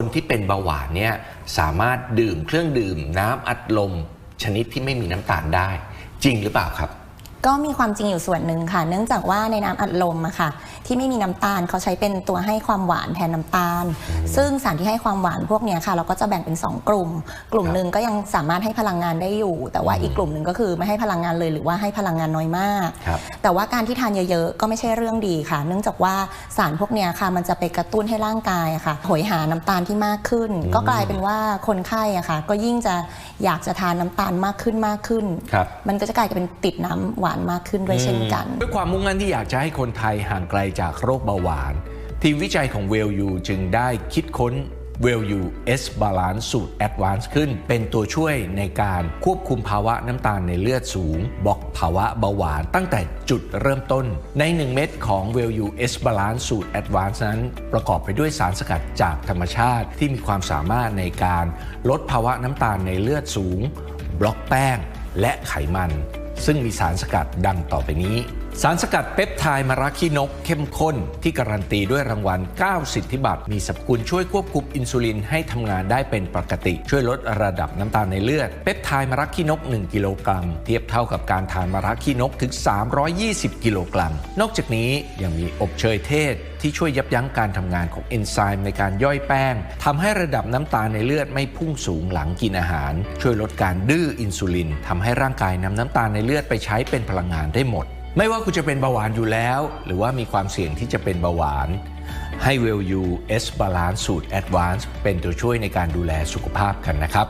คนที่เป็นเบาหวานเนี่ยสามารถดื่มเครื่องดื่มน้ำอัดลม ชนิดที่ไม่มีน้ำตาลได้ จริงหรือเปล่าครับ ก็มีความจริงอยู่ส่วนหนึ่งค่ะ เนื่องจากว่าในน้ำอัดลมอะค่ะ ที่ไม่มีน้ำตาลเขาใช้เป็นตัวให้ความหวานแทนน้ำตาล ซึ่งสารที่ให้ความหวานพวกเนี้ยค่ะ เราก็จะแบ่งเป็น 2 กลุ่ม กลุ่มครับหนึ่งก็ยังสามารถให้พลังงานได้อยู่ แต่ว่าอีกกลุ่มหนึ่งก็คือไม่ให้พลังงานเลยหรือว่าให้พลังงานน้อยมากครับแต่ว่าการที่ทานเยอะๆก็ไม่ใช่เรื่องดีค่ะ เนื่องจากว่าสารพวกเนี้ยค่ะมันจะไปกระตุ้นให้ร่างกายอะค่ะโหยหาน้ำตาลที่มากขึ้น ก็กลายเป็นว่าคนไข้อะค่ะ ก็ยิ่งจะอยากจะทานน้ำตาลมากขึ้นมากขึ้นครับมันก็จะกลายเป็นติดน้ำหวานมากขึ้นด้วยเช่นกัน ด้วยความมุ่งมั่นที่อยากจะให้คนไทยห่างไกลจากโรคเบาหวาน ทีมวิจัยของเวลยูจึงได้คิดค้นเวลยูเอสบาลานซ์สูตรแอดวานซ์ขึ้น เป็นตัวช่วยในการควบคุมภาวะน้ำตาลในเลือดสูง บล็อกภาวะเบาหวานตั้งแต่จุดเริ่มต้น ใน 1 เม็ดของเวลยูเอสบาลานซ์สูตรแอดวานซ์นั้น ประกอบไปด้วยสารสกัดจากธรรมชาติที่มีความสามารถในการลดภาวะน้ำตาลในเลือดสูง บล็อกแป้งและไขมัน ซึ่งมีสารสกัดดังต่อไปนี้ สารสกัดเปปไทด์มาราคีนกเข้มข้น ที่การันตีด้วยรางวัล 9 สิทธิบัตร มีสรรพคุณช่วยควบคุมอินซูลินให้ทำงานได้เป็นปกติ ช่วยลดระดับน้ำตาลในเลือด เปปไทด์มาราคีนก 1 กิโลกรัม เทียบเท่ากับการทานมาราคีนกถึง 320 กิโลกรัม นอกจากนี้ยังมีอบเชยเทศที่ช่วยยับยั้งการทำงานของเอนไซม์ในการย่อยแป้งทำให้ระดับน้ำตาลในเลือดไม่พุ่งสูงหลังกินอาหาร ช่วยลดการดื้ออินซูลินทำให้ร่างกายนำน้ำตาลในเลือดไปใช้เป็นพลังงานได้หมด ไม่ว่าคุณจะเป็นเบาหวานอยู่แล้ว หรือว่ามีความเสี่ยงที่จะเป็นเบาหวานให้เวลยูเอสบาลานสูตรแอดวานซ์เป็นตัวช่วยในการดูแลสุขภาพกันนะครับ